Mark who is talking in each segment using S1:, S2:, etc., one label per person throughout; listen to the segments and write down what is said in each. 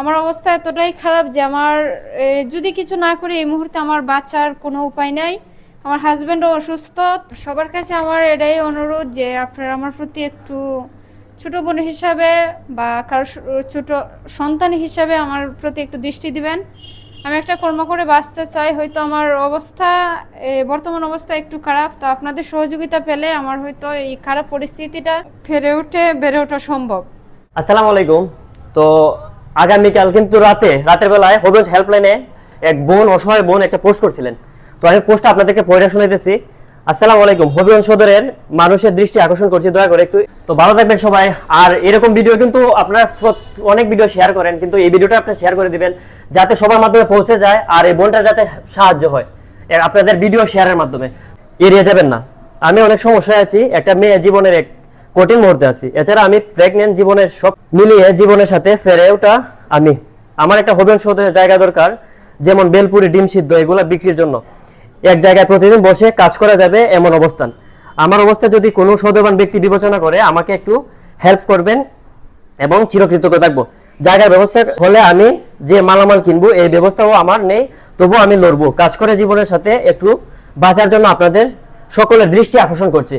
S1: আমার অবস্থা এতটাই খারাপ যে আমার যদি কিছু না করি এই মুহূর্তে আমার বাঁচার কোনো উপায় নাই। আমার হাজব্যান্ডও অসুস্থ। সবার কাছে আমার এটাই অনুরোধ যে আপনারা আমার প্রতি একটু ছোট বোন হিসাবে বা কারও ছোট সন্তান হিসাবে আমার প্রতি একটু দৃষ্টি দিবেন। আমি একটা কর্ম করে বাঁচতে চাই। হয়তো আমার অবস্থা বর্তমান অবস্থা একটু খারাপ। তো আপনাদের সহযোগিতা পেলে আমার হয়তো এই খারাপ পরিস্থিতিটা ফেরে উঠে, বেড়ে ওঠা সম্ভব।
S2: আসসালামু আলাইকুম। তো আগামীকাল কিন্তু রাতে, রাতের বেলায় হবিগঞ্জ হেল্পলাইনে এক বোন, অসহায় বোন একটা পোস্ট করছিলেন। তো আমি পোস্টটা আপনাদেরকে পড়ে শোনাইতেছি। আসসালামু আলাইকুম। হবিগঞ্জ সদরের মানুষের দৃষ্টি আকর্ষণ করছি, দয়া করে একটু। তো ভালো থাকবেন সবাই। আর এরকম ভিডিও কিন্তু আপনারা অনেক ভিডিও শেয়ার করেন, কিন্তু এই ভিডিওটা আপনি শেয়ার করে দিবেন, যাতে সবার মাধ্যমে পৌঁছে যায় আর এই বোনটা যাতে সাহায্য হয়। আপনাদের ভিডিও শেয়ারের মাধ্যমে। এড়িয়ে যাবেন না। আমি অনেক সমস্যায় আছি। একটা মেয়ে জীবনের এক কঠিন মুহূর্তে আছি। এছাড়া আমি প্রেগনেন্ট জীবনের সব মিলিয়ে জীবনের সাথে ফেরে ওটা আমি। আমার একটা হবেন সদরের জায়গা দরকার, যেমন বেলপুরি, ডিম সিদ্ধ, এগুলো বিক্রির জন্য। এক জায়গায় প্রতিদিন বসে কাজ করা যাবে এমন অবস্থান। আমার অবস্থা যদি কোনো সদবান ব্যক্তি বিবেচনা করে, আমাকে একটু হেল্প করবেন এবং চিরকৃতজ্ঞ থাকব। জায়গার ব্যবস্থা হলে আমি যে মালামাল কিনবো, এই ব্যবস্থাও আমার নেই তবু আমি লড়বো। কাজ করে জীবনের সাথে একটু বাঁচার জন্য আপনাদের সকলের দৃষ্টি আকর্ষণ করছি।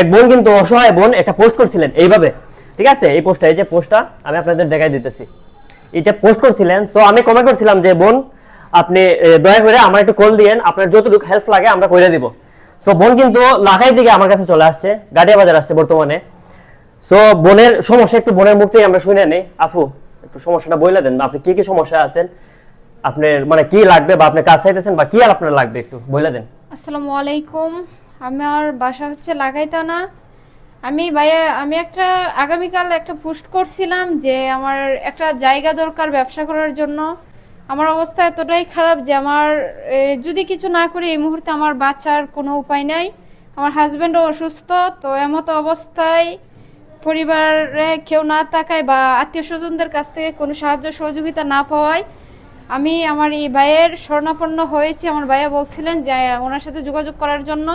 S2: এক বোন কিন্তু অসহায় বোন একটা পোস্ট করছিলেন এইভাবে। ঠিক আছে? এই পোস্টটা এই যে পোস্টটা আমি আপনাদের দেখাই দিতেছি। এটা পোস্ট করছিলেন সো আমি কমেন্ট করছিলাম যে, বোন, আপনি দয়া করে আমার একটু কল দিয়েন, আপনার যতটুকু হেল্প লাগে আমরা করে দিব। সো বোন কিন্তু লাখাই দিকে আমার কাছে চলে আসছে, গাড়িয়া বাজার আসছে বর্তমানে। সো বোনের সমস্যা, একটু বোনের মুখ থেকে আমরা শুনে নেই। আফু, একটু সমস্যাটা বলে দেন, আপনি কি কি সমস্যা আছেন? আপনার মানে কি লাগবে বা আপনি কাজ চাইতেছেন বা কি আর আপনার লাগবে একটু বলে দেন।
S1: আসসালামু আলাইকুম। আমার বাসা হচ্ছে লাগাইতানা আমি ভাইয়া, আমি একটা, আগামীকাল একটা পোস্ট করছিলাম যে আমার একটা জায়গা দরকার ব্যবসা করার জন্য। আমার অবস্থা এতটাই খারাপ যে আমার যদি কিছু না করি এই মুহূর্তে আমার বাঁচার কোনো উপায় নাই। আমার হাজব্যান্ডও অসুস্থ, তো এমতো অবস্থায় পরিবারে কেউ না থাকায় বা আত্মীয় স্বজনদের কাছ থেকে কোনো সাহায্য সহযোগিতা না পাওয়ায় আমি আমার এই ভাইয়ের স্বর্ণাপন্ন হয়েছি। আমার ভাইয়া বলছিলেন যে ওনার সাথে যোগাযোগ করার জন্য।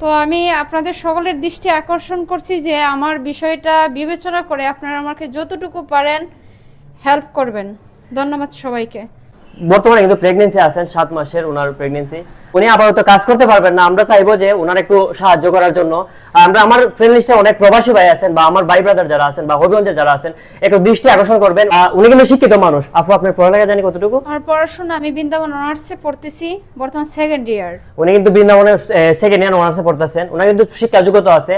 S1: তো আমি আপনাদের সকলের দৃষ্টি আকর্ষণ করছি যে আমার বিষয়টা বিবেচনা করে আপনারা আমাকে যতটুকু পারেন হেল্প করবেন। ধন্যবাদ সবাইকে।
S2: বর্তমানে কিন্তু প্রেগনেন্সি আছেন সাত মাসের ওনার প্রেগনেন্সি উনি আপাতত কাজ করতে পারবেন না। আমরা চাইব যে ওনার একটু সাহায্য করার জন্য। আমরা আমার ফ্রেন্ড লিস্টে অনেক প্রবাসী ভাই আছেন বা আমার ভাই ব্রাদার যারা আছেন বা হবিগঞ্জের যারা আছেন একটু দৃষ্টি আকর্ষণ করবেন। উনি কিন্তু শিক্ষিত মানুষ। আপু আপনার পড়ালেখা জানি কতটুকু?
S1: আমার পড়াশোনা আমি বৃন্দাবন অনার্সে পড়তেছি বর্তমান সেকেন্ড ইয়ার
S2: উনি কিন্তু বৃন্দাবনের সেকেন্ড ইয়ার অনার্সে পড়তেছেন। ওনার কিন্তু শিক্ষা যোগ্যতা আছে।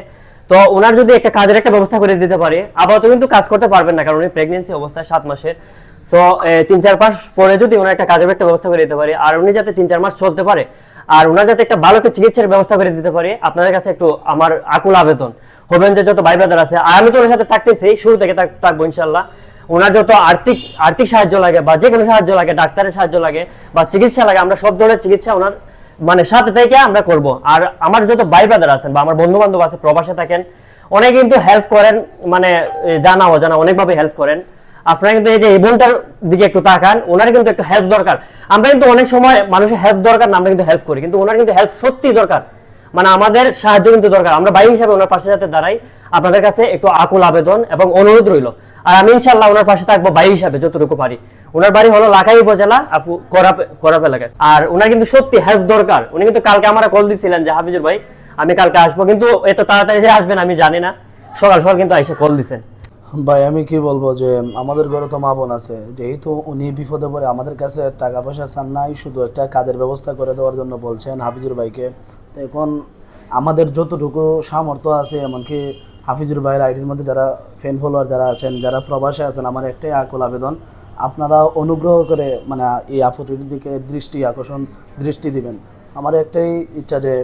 S2: তো ওনার যদি একটা কাজের একটা ব্যবস্থা করে দিতে পারে আপাতত কিন্তু কাজ করতে পারবেন না কারণ উনি প্রেগনেন্সি অবস্থায় সাত মাসের। সো তিন চার মাস পরে যদি ওনার একটা কাজের একটা ব্যবস্থা করে দিতে পারে, আর উনি যাতে তিন চার মাস চলতে পারে, আর ওনার যাতে একটা ভালো একটা চিকিৎসার ব্যবস্থা করে দিতে পারে আপনাদের কাছে একটু আমার আকুল আবেদন। হবেন যে যত ভাই ব্রাদার আছে, আর আমি তো ওনার সাথে থাকতেছি, শুরু থেকে থাকব ইনশাল্লাহ ওনার যত আর্থিক আর্থিক সাহায্য লাগে বা যে কোনো সাহায্য লাগে, ডাক্তারের সাহায্য লাগে বা চিকিৎসা লাগে, আমরা সব ধরনের চিকিৎসা ওনার মানে সাথে থেকে আমরা করব। আর আমার যত ভাই ব্রাদার আছেন বা আমার বন্ধু বান্ধব আছে, প্রবাসে থাকেন, অনেকে কিন্তু হেল্প করেন মানে জানা অজানা, অনেকভাবে হেল্প করেন। আপনারা কিন্তু এই যে এই দিকে একটু তাকান, ওনার কিন্তু একটু হেল্প দরকার। আমরা কিন্তু অনেক সময় মানুষের হেল্প দরকার আমরা কিন্তু হেল্প করি, কিন্তু ওনার কিন্তু হেল্প সত্যি দরকার। মানে আমাদের সাহায্য কিন্তু দরকার। আমরা ভাই হিসাবে ওনার পাশে যাতে দাঁড়াই, আপনাদের কাছে একটু আকুল আবেদন এবং অনুরোধ রইল। আর আমি ইনশাল্লাহ ওনার পাশে থাকব ভাই হিসাবে, যতটুকু পারি। ওনার বাড়ি হলো লাখাই উপজেলা, আপু করাপ এলাকায় আর ওনার কিন্তু সত্যি হেল্প দরকার। উনি কিন্তু কালকে আমার কল দিছিলেন যে, হাফিজুর ভাই, আমি কালকে আসব। কিন্তু এত তাড়াতাড়ি যে আসবেন আমি জানি না। সকাল সকাল কিন্তু আইসে কল দিছেন।
S3: ভাই, আমি কি বলব যে আমাদের ঘরে তো মা বোন আছে। যেহেতু উনি বিপদে পড়ে, আমাদের কাছে টাকা পয়সা চান নাই, শুধু একটা কাজের ব্যবস্থা করে দেওয়ার জন্য বলছেন হাফিজুর ভাইকে। তো এখন আমাদের যতটুকু সামর্থ্য আছে, এমনকি হাফিজুর ভাইয়ের আইডির মধ্যে যারা ফ্যান ফলোয়ার যারা আছেন, যারা প্রবাসে আছেন, আমার একটাই আকুল আবেদন, আপনারা অনুগ্রহ করে মানে এই আপত্তির দিকে দৃষ্টি আকর্ষণ, দৃষ্টি দিবেন। আমার একটাই ইচ্ছা যে,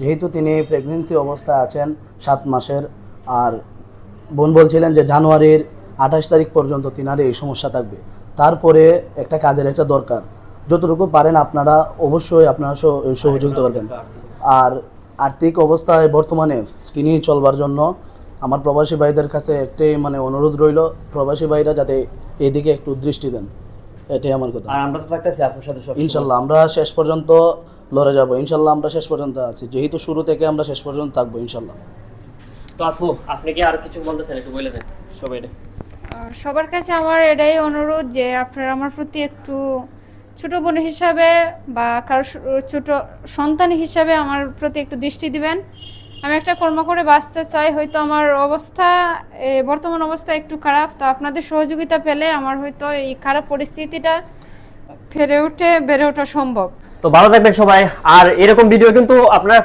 S3: যেহেতু তিনি প্রেগনেন্সি অবস্থায় আছেন সাত মাসের, আর বোন বলছিলেন যে জানুয়ারির আঠাশ তারিখ পর্যন্ত তিনার এই সমস্যা থাকবে। তারপরে একটা কাজের একটা দরকার। যতটুকু পারেন আপনারা অবশ্যই আপনারা সহ- সহযোগিতা করবেন। আর আর্থিক অবস্থায় বর্তমানে তিনি চলবার জন্য আমার প্রবাসী ভাইদের কাছে একটাই মানে অনুরোধ রইল প্রবাসী ভাইরা যাতে এদিকে একটু দৃষ্টি দেন। এটাই আমার কথা।
S2: আর আমরা তো থাকতেছি আপনার সাথে সব
S3: ইনশাল্লাহ আমরা শেষ পর্যন্ত লড়ে যাব। ইনশাল্লাহ আমরা শেষ পর্যন্ত আছি। যেহেতু শুরু থেকে আমরা শেষ পর্যন্ত থাকব ইনশাল্লাহ।
S2: তো আপু আপনি কি আর কিছু বলতেছেন? একটু বলে দেন সবাই
S1: সবার কাছে আমার এটাই অনুরোধ যে আপনারা আমার প্রতি একটু ছোট বোন হিসাবে বা কারও ছোট সন্তান হিসাবে আমার প্রতি একটু দৃষ্টি দিবেন। আমি একটা কর্ম করে বাঁচতে চাই, হয়তো আমার অবস্থা বর্তমান অবস্থা একটু খারাপ, তো আপনাদের সহযোগিতা পেলে আমার হয়তো এই খারাপ পরিস্থিতিটা ফেরে উঠে বেড়ে ওঠা সম্ভব।
S2: তো ভালো থাকবেন সবাই। আর এরকম ভিডিও কিন্তু আপনারা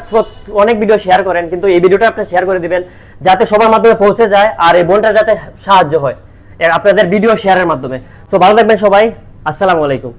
S2: অনেক ভিডিও শেয়ার করেন, কিন্তু এই ভিডিওটা আপনি শেয়ার করে দিবেন, যাতে সবার মাধ্যমে পৌঁছে যায় আর এই বোনটা যাতে সাহায্য হয় আপনাদের ভিডিও শেয়ারের মাধ্যমে। তো ভালো থাকবেন সবাই। আসসালামু আলাইকুম।